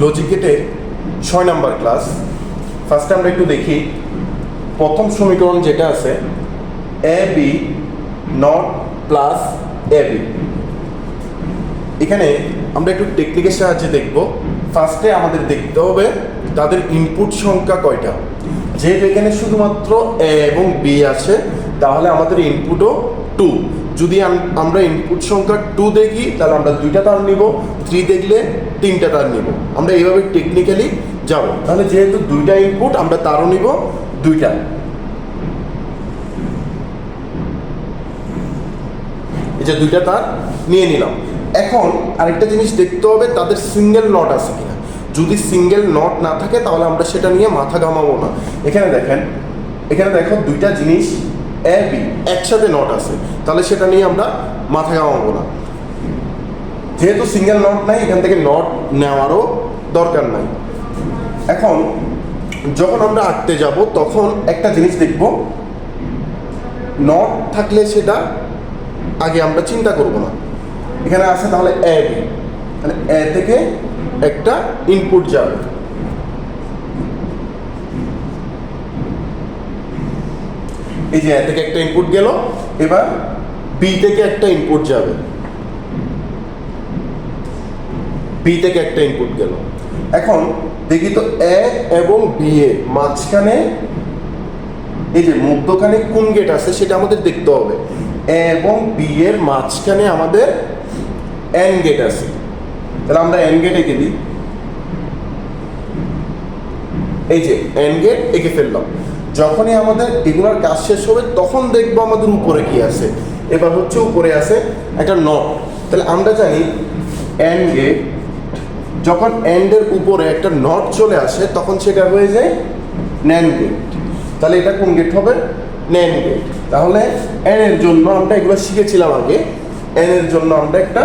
Logic গেটের ছয় number class ফার্স্টে আমরা একটু দেখি। প্রথম সমীকরণ যেটা আছে A B not plus A B এখানে আমরা একটু টেকনিকের সাহায্যে দেখব। ফার্স্টে আমাদের দেখতে হবে তাদের ইনপুট সংখ্যা কয়টা। যেহেতু এখানে শুধুমাত্র এ এবং বি আছে, তাহলে আমাদের ইনপুটও টু যদি আমরা ইনপুট সংখ্যা টু দেখি, তাহলে আমরা দুইটা তার নিব থ্রি দেখলে তিনটা তার নিব। আমরা এইভাবে টেকনিক্যালি যাব। তাহলে যেহেতু দুইটা ইনপুট আমরা তারও নিব, দুইটা। এই দুইটা তার নিয়ে নিলাম। এখন আরেকটা জিনিস দেখতে হবে, তাদের সিঙ্গেল নট আছে কিনা। যদি সিঙ্গেল নট না থাকে, তাহলে আমরা সেটা নিয়ে মাথা ঘামাবো না। এখানে দেখেন, এখানে দেখো দুইটা জিনিস এ বি একসাথে নট আছে। তাহলে সেটা নিয়ে আমরা মাথা ঘামাবো না। যেহেতু সিঙ্গেল নট নাই, এখান থেকে নট নেওয়ারও দরকার নাই। এখন, যখন আমরা আঁকতে যাব, তখন একটা জিনিস দেখব। নট থাকলে সেটা আগে আমরা চিন্তা করব না। এখানে আছে তাহলে এ বি তাহলে এ থেকে একটা ইনপুট যাবে। এই যে এ থেকে একটা ইনপুট গেল, এবার বি থেকে একটা ইনপুট যাবে। বি থেকে একটা ইনপুট গেল। এখন দেখি তো এ এবং বি এর মাঝখানে এই যে মধ্যখানে কোন গেট আছে সেটা আমাদের দেখতে হবে। এ এবং বি এর মাঝখানে আমাদের এন গেট আছে। তাহলে আমরা এন গেট এঁকে দিই? এই যে এন গেট এঁকে ফেললাম। যখনই আমাদের এগুলোর কাজ শেষ হবে, তখন দেখব আমাদের উপরে কি আছে। এবার হচ্ছে উপরে আছে একটা নট তাহলে আমরা জানি এন গেট যখন এন্ডের উপরে একটা নট চলে আসে, তখন সেটা হয়ে যায় ন্যান গেট তাহলে এটা কোন গেট হবে? ন্যান গেট তাহলে এর জন্য আমরা এগুলো শিখেছিলাম আগে। এর জন্য আমরা একটা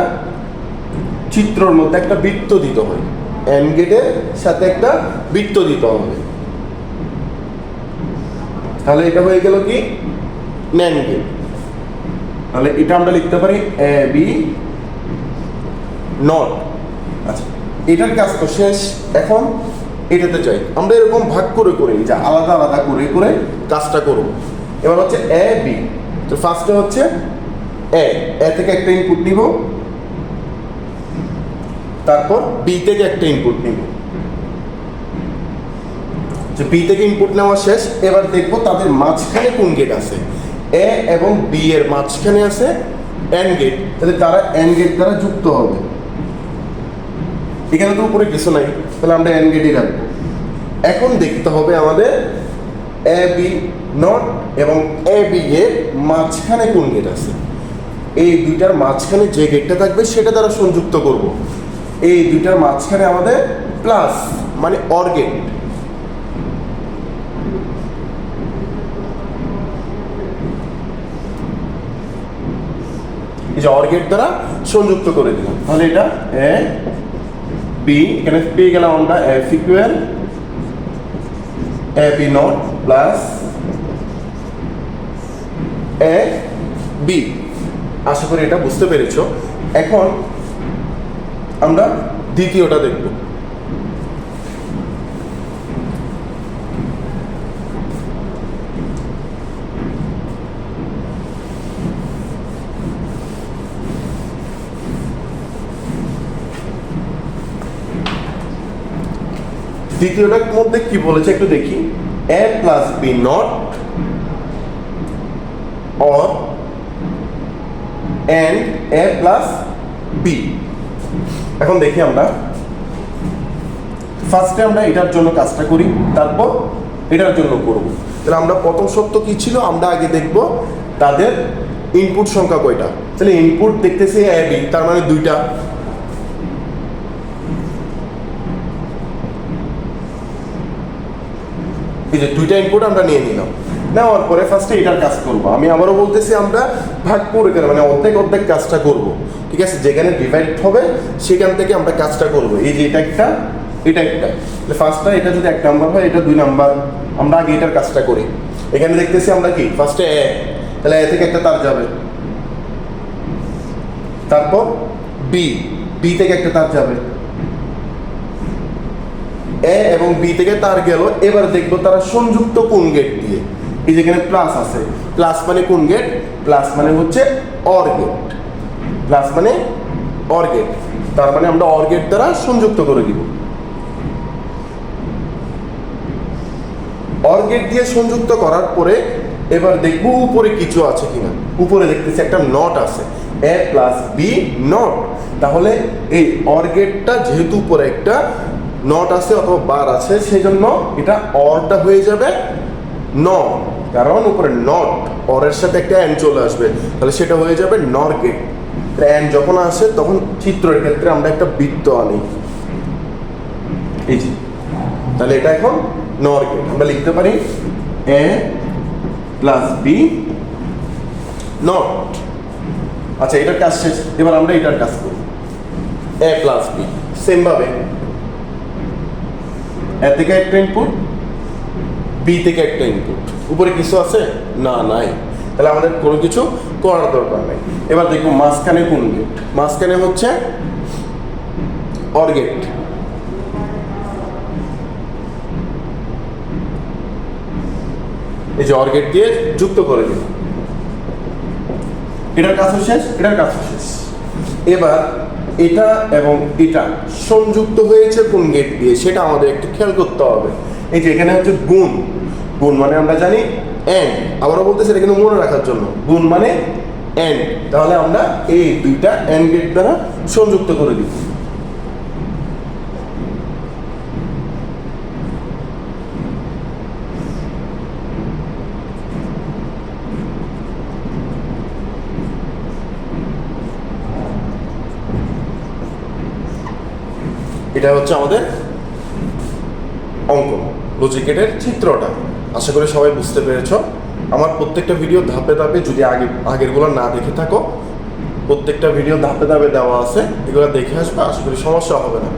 চিত্রর মধ্যে একটা বৃত্ত দিতে হয় এন গেটের সাথে একটা বৃত্ত দিতে হবে। তাহলে এটা হয়ে গেল কি? ন্যান গেট তাহলে এটা আমরা লিখতে পারি এ বি নট আচ্ছা এটার কাজ তো শেষ। এখন এটাতে চাই আমরা এরকম ভাগ করে করে যে আলাদা আলাদা করে করে কাজটা করব। এবার হচ্ছে এ বি তো ফার্স্টে হচ্ছে এ এ থেকে একটা ইনপুট নিব। তারপর বি থেকে একটা ইনপুট নিব। যে বি থেকে ইনপুট নেওয়া শেষ, এবার দেখব তাদের মাঝখানে কোন গেট আছে। এ এবং বি এর মাঝখানে আছে এন গেট তাহলে তারা এন গেট দ্বারা যুক্ত হবে। এখানে তো উপরে কিছু নাই, তাহলে আমরা এন গেটই রাখব। এখন দেখতে হবে আমাদের এ বি নট এবং এ বি এর মাঝখানে কোন গেট আছে। এই দুইটার মাঝখানে যে গেটটা থাকবে, সেটা দ্বারা সংযুক্ত করব। এই দুইটার মাঝখানে আমাদের প্লাস মানে অর গেট এই যে অর দ্বারা সংযুক্ত করে দিলাম। তাহলে এটা এ বি এখানে পেয়ে গেলাম আমরা F equal A B not plus A B আশা করি এটা বুঝতে পেরেছ। এখন আমরা দ্বিতীয়টা দেখব। দ্বিতীয়টার মধ্যে কি বলেছে একটু দেখি। A plus B not or and A plus B এখন দেখি আমরা। ফার্স্টে আমরা এটার জন্য কাজটা করি, তারপর এটার জন্য করব। তাহলে আমরা প্রথম সত্য কি ছিল? আমরা আগে দেখব তাদের ইনপুট সংখ্যা কয়টা। তাহলে ইনপুট দেখতেছি এ বি তার মানে দুইটা। এই যে দুইটা ইনপুট আমরা নিয়ে নিলাম। নেওয়ার পরে ফার্স্টে এটার কাজ করব। আমি আবারও বলতেছি, আমরা ভাগ করে করে মানে অর্ধেক অর্ধেক কাজটা করব। ঠিক আছে? যেখানে ডিভাইড হবে, সেখান থেকে আমরা কাজটা করব। এই যে এটা একটা এটা একটা। ফার্স্টটা এটা যদি এক নাম্বার হয়, এটা দুই নাম্বার আমরা আগে এটার কাজটা করি। এখানে দেখতেছি আমরা কি? ফার্স্টে এ। তাহলে এ থেকে একটা তার যাবে। তারপর বি। বি থেকে একটা তার যাবে। এ এবং বি থেকে তার গেল, এবার দেখব তারা সংযুক্ত কোন গেট দিয়ে। এই যেখানে প্লাস আছে। প্লাস মানে কোন গেট প্লাস মানে হচ্ছে অর গেট প্লাস মানে অর গেট তার মানে আমরা অর গেট দ্বারা সংযুক্ত করে দিব। অর গেট দিয়ে সংযুক্ত করার পরে এবার দেখব উপরে কিছু আছে কিনা। উপরে দেখতেছি একটা নট আছে। এ প্লাস বি নট তাহলে এই অর গেটটা যেহেতু উপরে একটা নট আছে অথবা বার আছে সেই জন্য এটা অরটা হয়ে যাবে ন কারণ উপরে নট অরের সাথে একটা অ্যান চলে আসবে। তাহলে সেটা হয়ে যাবে নর গেট অ্যান যখন আসে, তখন চিত্রের ক্ষেত্রে আমরা একটা বৃত্ত আনি। এই যে। তাহলে এটা এখন নর গেট আমরা লিখতে পারি এ প্লাস বি নট আচ্ছা এটার কাজ শেষ। এবার আমরা এটার কাজ করি। এ প্লাস বি সেম ভাবে এ থেকে একটা ইনপুট বি থেকে একটা ইনপুট উপরে কিছু আছে? না, নাই। তাহলে আমাদের কোনো কিছু করার দরকার নাই। এবার দেখব মাঝখানে কোন গেট মাঝখানে হচ্ছে অর এই যে অর দিয়ে যুক্ত করে দিল এটার কাজও শেষ? এটার কাজও শেষ। এবার এটা এবং এটা সংযুক্ত হয়েছে কোন গেট দিয়ে? সেটা আমাদের একটু খেয়াল করতে হবে। এই যে এখানে হচ্ছে গুণ। গুণ মানে আমরা জানি এন আবারও বলতে সেটা কিন্তু মনে রাখার জন্য। গুণ মানে এন তাহলে আমরা এই দুইটা এন্ড গেট দ্বারা সংযুক্ত করে দিব এটা হচ্ছে আমাদের অঙ্ক লজিকেটের চিত্রটা। আশা করি সবাই বুঝতে পেরেছ। আমার প্রত্যেকটা ভিডিও ধাপে ধাপে যদি আগে, আগেরগুলো না দেখে থাকো, প্রত্যেকটা ভিডিও ধাপে ধাপে দেওয়া আছে। এগুলো দেখে আসবে, আশা করি সমস্যা হবে না।